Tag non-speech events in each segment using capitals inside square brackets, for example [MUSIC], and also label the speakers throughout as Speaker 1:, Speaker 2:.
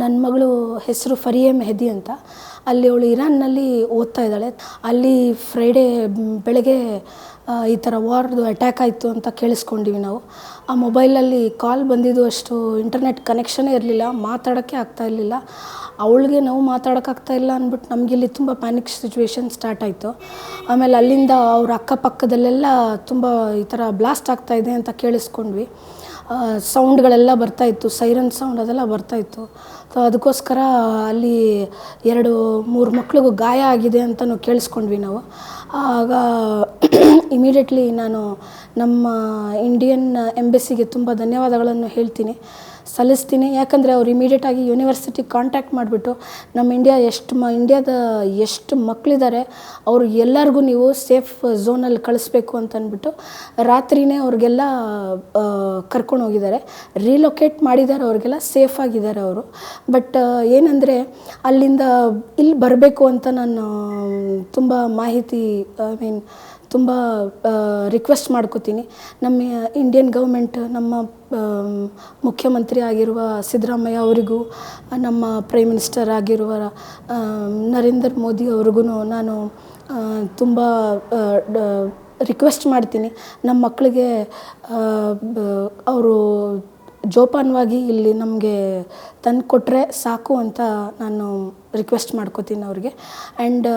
Speaker 1: ನನ್ನ ಮಗಳು ಹೆಸರು ಫರಿಯೆ ಮೆಹದಿ ಅಂತ. ಅಲ್ಲಿ ಅವಳು ಇರಾನ್ನಲ್ಲಿ ಓದ್ತಾ ಇದ್ದಾಳೆ. ಅಲ್ಲಿ ಫ್ರೈಡೇ ಬೆಳಗ್ಗೆ ಈ ಥರ ವಾರ್ದು ಅಟ್ಯಾಕ್ ಆಯಿತು ಅಂತ ಕೇಳಿಸ್ಕೊಂಡ್ವಿ ನಾವು. ಆ ಮೊಬೈಲಲ್ಲಿ ಕಾಲ್ ಬಂದಿದ್ದು ಅಷ್ಟು ಇಂಟರ್ನೆಟ್ ಕನೆಕ್ಷನೇ ಇರಲಿಲ್ಲ ಮಾತಾಡೋಕ್ಕೆ ಆಗ್ತಾ ಇರಲಿಲ್ಲ. ಅವಳಿಗೆ ನಾವು ಮಾತಾಡೋಕ್ಕಾಗ್ತಾ ಇಲ್ಲ ಅಂದ್ಬಿಟ್ಟು ನಮಗಿಲ್ಲಿ ತುಂಬ ಪ್ಯಾನಿಕ್ ಸಿಚುವೇಶನ್ ಸ್ಟಾರ್ಟ್ ಆಯಿತು. ಆಮೇಲೆ ಅಲ್ಲಿಂದ ಅವ್ರ ಅಕ್ಕಪಕ್ಕದಲ್ಲೆಲ್ಲ ತುಂಬ ಈ ಥರ ಬ್ಲಾಸ್ಟ್ ಆಗ್ತಾ ಇದೆ ಅಂತ ಕೇಳಿಸ್ಕೊಂಡ್ವಿ. ಸೌಂಡ್ಗಳೆಲ್ಲ ಬರ್ತಾಯಿತ್ತು ಸೈರನ್ ಸೌಂಡ್ ಅದೆಲ್ಲ ಬರ್ತಾಯಿತ್ತು ಅದಕ್ಕೋಸ್ಕರ ಅಲ್ಲಿ ಎರಡು, ಮೂರು ಮಕ್ಳಿಗೂ ಗಾಯ ಆಗಿದೆ ಅಂತಲೂ ಕೇಳಿಸ್ಕೊಂಡ್ವಿ ನಾವು. ಆಗ [CLEARS THROAT] ಇಮಿಡಿಯೇಟ್ಲಿ ನಾನು ನಮ್ಮ ಇಂಡಿಯನ್ ಎಂಬೆಸ್ಸಿಗೆ ತುಂಬ ಧನ್ಯವಾದಗಳನ್ನು ಹೇಳ್ತೀನಿ. ಸಲ್ಲಿಸ್ತೀನಿ. ಯಾಕಂದರೆ ಅವ್ರು ಇಮಿಡಿಯೇಟಾಗಿ ಯೂನಿವರ್ಸಿಟಿ ಕಾಂಟ್ಯಾಕ್ಟ್ ಮಾಡಿಬಿಟ್ಟು ನಮ್ಮ ಇಂಡಿಯಾ ಎಷ್ಟು ಮ ಇಂಡಿಯಾದ ಎಷ್ಟು ಮಕ್ಕಳಿದ್ದಾರೆ ಅವರು ಎಲ್ಲರಿಗೂ ನೀವು ಸೇಫ್ ಝೋನಲ್ಲಿ ಕಳಿಸ್ಬೇಕು ಅಂತ ಅನ್ಬಿಟ್ಟು ರಾತ್ರಿನೇ ಅವ್ರಿಗೆಲ್ಲ ಕರ್ಕೊಂಡು ಹೋಗಿದ್ದಾರೆ ರೀಲೊಕೇಟ್ ಮಾಡಿದ್ದಾರೆ ಅವ್ರಿಗೆಲ್ಲ ಸೇಫ್ ಆಗಿದ್ದಾರೆ ಅವರು. ಬಟ್ ಏನಂದರೆ ಅಲ್ಲಿಂದ ಇಲ್ಲಿ ಬರಬೇಕು ಅಂತ ನಾನು ತುಂಬ ಮಾಹಿತಿ ಐ ಮೀನ್ ತುಂಬ ರಿಕ್ವೆಸ್ಟ್ ಮಾಡ್ಕೋತೀನಿ. ನಮ್ಮ ಇಂಡಿಯನ್ ಗೌರ್ಮೆಂಟ್ ನಮ್ಮ ಮುಖ್ಯಮಂತ್ರಿ ಆಗಿರುವ ಸಿದ್ದರಾಮಯ್ಯ ಅವರಿಗೂ, ನಮ್ಮ ಪ್ರೈಮ್ ಮಿನಿಸ್ಟರ್ ಆಗಿರುವ ನರೇಂದ್ರ ಮೋದಿ ಅವ್ರಿಗೂ ನಾನು ತುಂಬ ರಿಕ್ವೆಸ್ಟ್ ಮಾಡ್ತೀನಿ. ನಮ್ಮ ಮಕ್ಕಳಿಗೆ ಅವರು ಜೋಪಾನವಾಗಿ ಇಲ್ಲಿ ನಮಗೆ ತಂದು ಕೊಟ್ಟರೆ ಸಾಕು ಅಂತ ನಾನು ರಿಕ್ವೆಸ್ಟ್ ಮಾಡ್ಕೋತೀನಿ ಅವ್ರಿಗೆ. ಆ್ಯಂಡ್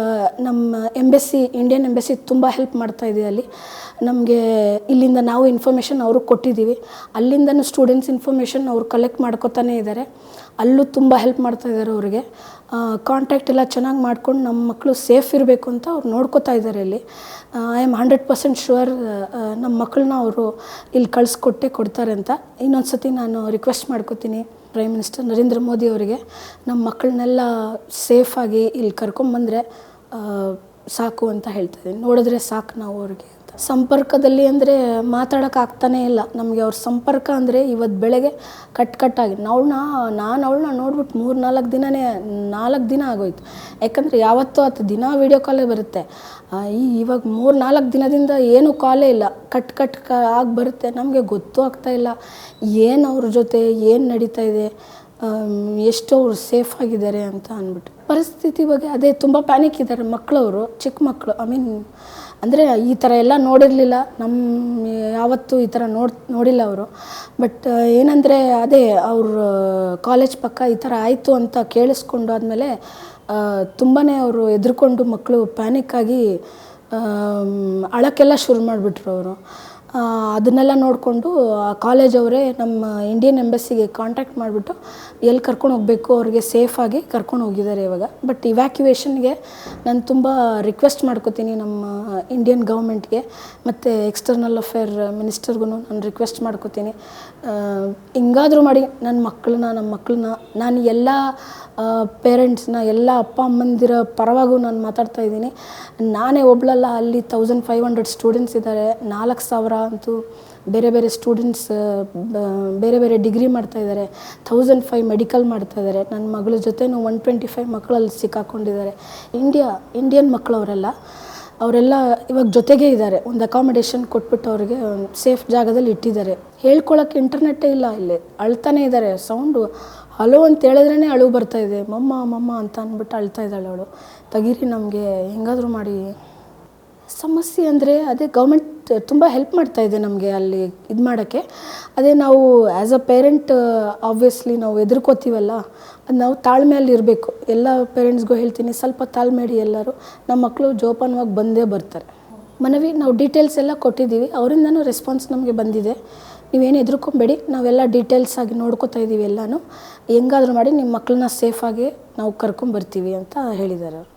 Speaker 1: ನಮ್ಮ ಎಂಬೆಸ್ಸಿ ಇಂಡಿಯನ್ ಎಂಬೆಸ್ಸಿ ತುಂಬ ಹೆಲ್ಪ್ ಮಾಡ್ತಾ ಇದೆ ಅಲ್ಲಿ. ನಮಗೆ ಇಲ್ಲಿಂದ ನಾವು ಇನ್ಫಾರ್ಮೇಷನ್ ಅವ್ರಿಗೆ ಕೊಟ್ಟಿದ್ದೀವಿ. ಅಲ್ಲಿಂದನೂ ಸ್ಟೂಡೆಂಟ್ಸ್ ಇನ್ಫಾರ್ಮೇಷನ್ ಅವ್ರು ಕಲೆಕ್ಟ್ ಮಾಡ್ಕೋತಾನೆ ಇದ್ದಾರೆ ಅಲ್ಲೂ ತುಂಬ ಹೆಲ್ಪ್ ಮಾಡ್ತಾ ಇದ್ದಾರೆ ಅವ್ರಿಗೆ. ಕಾಂಟ್ಯಾಕ್ಟ್ ಎಲ್ಲ ಚೆನ್ನಾಗಿ ಮಾಡ್ಕೊಂಡು ನಮ್ಮ ಮಕ್ಕಳು ಸೇಫ್ ಇರಬೇಕು ಅಂತ ಅವ್ರು ನೋಡ್ಕೋತಾ ಇದ್ದಾರೆ ಇಲ್ಲಿ I am hundred percent sure ನಮ್ಮ ಮಕ್ಕಳನ್ನ ಅವರು ಇಲ್ಲಿ ಕಳಿಸ್ಕೊಟ್ಟೆ ಕೊಡ್ತಾರೆ ಅಂತ. ಇನ್ನೊಂದು ಸತಿ ನಾನು ರಿಕ್ವೆಸ್ಟ್ ಮಾಡ್ಕೋತೀನಿ. ಪ್ರೈಮ್ ಮಿನಿಸ್ಟರ್ ನರೇಂದ್ರ ಮೋದಿ ಅವರಿಗೆ ನಮ್ಮ ಮಕ್ಕಳನ್ನೆಲ್ಲ ಸೇಫಾಗಿ ಇಲ್ಲಿ ಕರ್ಕೊಂಬಂದರೆ ಸಾಕು ಅಂತ ಹೇಳ್ತಾಯಿದ್ದೀನಿ ನೋಡಿದ್ರೆ ಸಾಕು ನಾವು ಅವ್ರಿಗೆ. ಸಂಪರ್ಕದಲ್ಲಿ ಅಂದರೆ ಮಾತಾಡೋಕ್ಕಾಗ್ತಾನೇ ಇಲ್ಲ. ನಮಗೆ ಅವ್ರ ಸಂಪರ್ಕ ಅಂದರೆ ಇವತ್ತು ಬೆಳಗ್ಗೆ ಕಟ್ ಕಟ್ಟಾಗಿ ಅವಳನ್ನ ನಾನು ಅವಳನ್ನ ನೋಡ್ಬಿಟ್ಟು ಮೂರು ನಾಲ್ಕು ದಿನವೇ ನಾಲ್ಕು ದಿನ ಆಗೋಯ್ತು. ಯಾಕಂದರೆ ಯಾವತ್ತೂ ಹತ್ತು ದಿನ ವೀಡಿಯೋ ಕಾಲೇ ಬರುತ್ತೆ. ಈ ಇವಾಗ ಮೂರು ನಾಲ್ಕು ದಿನದಿಂದ ಏನೂ ಕಾಲೇ ಇಲ್ಲ. ಕಟ್ ಕಟ್ ಆಗಿ ಬರುತ್ತೆ. ನಮಗೆ ಗೊತ್ತೂ ಇಲ್ಲ. ಏನು ಅವ್ರ ಜೊತೆ, ಏನು ನಡೀತಾ ಇದೆ ಎಷ್ಟು ಅವ್ರು ಸೇಫ್ ಆಗಿದ್ದಾರೆ ಅಂತ ಅಂದ್ಬಿಟ್ಟು ಪರಿಸ್ಥಿತಿ ಬಗ್ಗೆ ಅದೇ ತುಂಬ ಪ್ಯಾನಿಕ್ ಇದ್ದಾರೆ ಮಕ್ಕಳವರು ಚಿಕ್ಕ ಮಕ್ಕಳು ಐ ಮೀನ್ ಅಂದರೆ ಈ ಥರ ಎಲ್ಲ ನೋಡಿರಲಿಲ್ಲ. ನಮ್ಮ ಯಾವತ್ತೂ ಈ ಥರ ನೋಡ್, ನೋಡಿಲ್ಲ ಅವರು. ಬಟ್ ಏನಂದರೆ ಅದೇ ಅವ್ರ ಕಾಲೇಜ್ ಪಕ್ಕ ಈ ಥರ ಆಯಿತು ಅಂತ ಕೇಳಿಸ್ಕೊಂಡು ಆದಮೇಲೆ ತುಂಬಾ ಅವರು ಹೆದ್ರಕೊಂಡು ಮಕ್ಕಳು ಪ್ಯಾನಿಕ್ಕಾಗಿ ಅಳಕ್ಕೆಲ್ಲ ಶುರು ಮಾಡಿಬಿಟ್ರು ಅವರು. ಅದನ್ನೆಲ್ಲ ನೋಡಿಕೊಂಡು ಕಾಲೇಜ್ ಅವರೇ ನಮ್ಮ ಇಂಡಿಯನ್ ಎಂಬಸ್ಸಿಗೆ ಕಾಂಟ್ಯಾಕ್ಟ್ ಮಾಡಿಬಿಟ್ಟು, ಎಲ್ಲಿ ಕರ್ಕೊಂಡು ಹೋಗಬೇಕು, ಅವ್ರಿಗೆ ಸೇಫಾಗಿ ಕರ್ಕೊಂಡು ಹೋಗಿದ್ದಾರೆ ಇವಾಗ. ಬಟ್ ಇವ್ಯಾಕ್ಯುವೇಷನ್ಗೆ ನಾನು ತುಂಬ ರಿಕ್ವೆಸ್ಟ್ ಮಾಡ್ಕೋತೀನಿ ನಮ್ಮ ಇಂಡಿಯನ್ ಗೌರ್ಮೆಂಟ್ಗೆ ಮತ್ತು ಎಕ್ಸ್ಟರ್ನಲ್ ಅಫೇರ್ ಮಿನಿಸ್ಟರ್ಗೂ ನಾನು ರಿಕ್ವೆಸ್ಟ್ ಮಾಡ್ಕೋತೀನಿ. ಹಿಂಗಾದರೂ ಮಾಡಿ ನನ್ನ ಮಕ್ಕಳನ್ನ ನಮ್ಮ ಮಕ್ಕಳನ್ನ ನಾನು ಎಲ್ಲ ಪೇರೆಂಟ್ಸ್ನ ಎಲ್ಲ ಅಪ್ಪ, ಅಮ್ಮಂದಿರ ಪರವಾಗೂ ನಾನು ಮಾತಾಡ್ತಾ ಇದ್ದೀನಿ. ನಾನೇ ಒಬ್ಳಲ್ಲ, ಅಲ್ಲಿ ತೌಸಂಡ್ ಫೈವ್ ಹಂಡ್ರೆಡ್ ಸ್ಟೂಡೆಂಟ್ಸ್ ಇದ್ದಾರೆ ನಾಲ್ಕು ಸಾವಿರ ಅಂತೂ ಬೇರೆ ಬೇರೆ ಸ್ಟೂಡೆಂಟ್ಸ್ ಬೇರೆ ಬೇರೆ ಡಿಗ್ರಿ ಮಾಡ್ತಾ ಇದ್ದಾರೆ. ಥೌಸಂಡ್ ಫೈವ್ ಮೆಡಿಕಲ್ ಮಾಡ್ತಾ ಇದ್ದಾರೆ. ನನ್ನ ಮಗಳ ಜೊತೆನೂ ಒನ್ ಟ್ವೆಂಟಿ ಫೈವ್ ಮಕ್ಕಳಲ್ಲಿ ಸಿಕ್ಕಾಕೊಂಡಿದ್ದಾರೆ. ಇಂಡಿಯಾ ಇಂಡಿಯನ್ ಮಕ್ಕಳವರೆಲ್ಲ, ಅವರೆಲ್ಲ ಇವಾಗ ಜೊತೆಗೇ ಇದ್ದಾರೆ. ಒಂದು ಅಕಾಮಿಡೇಷನ್ ಕೊಟ್ಬಿಟ್ಟು ಅವ್ರಿಗೆ ಸೇಫ್ ಜಾಗದಲ್ಲಿ ಇಟ್ಟಿದ್ದಾರೆ. ಹೇಳ್ಕೊಳಕ್ಕೆ ಇಂಟರ್ನೆಟ್ಟೇ ಇಲ್ಲ ಇಲ್ಲಿ. ಅಳ್ತಾನೆ ಇದ್ದಾರೆ. ಸೌಂಡು ಹಲೋ ಅಂತ ಹೇಳಿದ್ರೇ ಅಳು ಬರ್ತಾ ಇದೆ. ಮಮ್ಮ ಮಮ್ಮ ಅಂತ ಅಂದ್ಬಿಟ್ಟು ಅಳ್ತಾ ಇದ್ದಾಳೆ ಅವಳು. ತೆಗೀರಿ ನಮಗೆ, ಹೆಂಗಾದರೂ ಮಾಡಿ. ಸಮಸ್ಯೆ ಅಂದರೆ ಅದೇ ಗೌರ್ಮೆಂಟ್ ತುಂಬ ಹೆಲ್ಪ್ ಮಾಡ್ತಾ ಇದೆ ನಮಗೆ ಅಲ್ಲಿ ಇದು ಮಾಡೋಕ್ಕೆ. ಅದೇ ನಾವು ಆ್ಯಸ್ ಅ ಪೇರೆಂಟ್ ಆಬ್ವಿಯಸ್ಲಿ ನಾವು ಎದುರ್ಕೋತೀವಲ್ಲ, ಅದು ನಾವು ತಾಳ್ಮೆಯಲ್ಲಿ ಇರಬೇಕು. ಎಲ್ಲ ಪೇರೆಂಟ್ಸ್ಗೂ ಹೇಳ್ತೀನಿ, ಸ್ವಲ್ಪ ತಾಳ್ಮೆಡಿ ಎಲ್ಲರೂ. ನಮ್ಮ ಮಕ್ಕಳು ಜೋಪಾನವಾಗಿ ಬಂದೇ ಬರ್ತಾರೆ. ಮನವಿ ನಾವು ಡೀಟೇಲ್ಸ್ ಎಲ್ಲ ಕೊಟ್ಟಿದ್ದೀವಿ. ಅವರಿಂದನೂ ರೆಸ್ಪಾನ್ಸ್ ನಮಗೆ ಬಂದಿದೆ. ನೀವೇನು ಹೆದರ್ಕೊಂಬೇಡಿ ನಾವೆಲ್ಲ ಡೀಟೇಲ್ಸ್ ಆಗಿ ನೋಡ್ಕೋತಾ ಇದ್ದೀವಿ ಎಲ್ಲನೂ. ಹೆಂಗಾದರೂ ಮಾಡಿ ನಿಮ್ಮ ಮಕ್ಕಳನ್ನ ಸೇಫಾಗಿ ನಾವು ಕರ್ಕೊಂಬರ್ತೀವಿ ಅಂತ ಹೇಳಿದ್ದಾರೆ ಅವರು.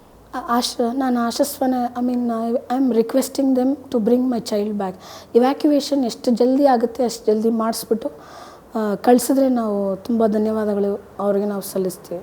Speaker 1: ಆಶ, ನಾನು ಆಶಸ್ವನ I mean I am requesting them to bring my child back evacuation ಎಷ್ಟು ಜಲ್ದಿ ಆಗುತ್ತೆ, ಅಷ್ಟು ಜಲ್ದಿ ಮಾಡಿಸ್ಬಿಟ್ಟು ಕಳಿಸಿದ್ರೆ ನಾವು ತುಂಬ ಧನ್ಯವಾದಗಳು, ಅವ್ರಿಗೆ ನಾವು ಸಲ್ಲಿಸ್ತೀವಿ.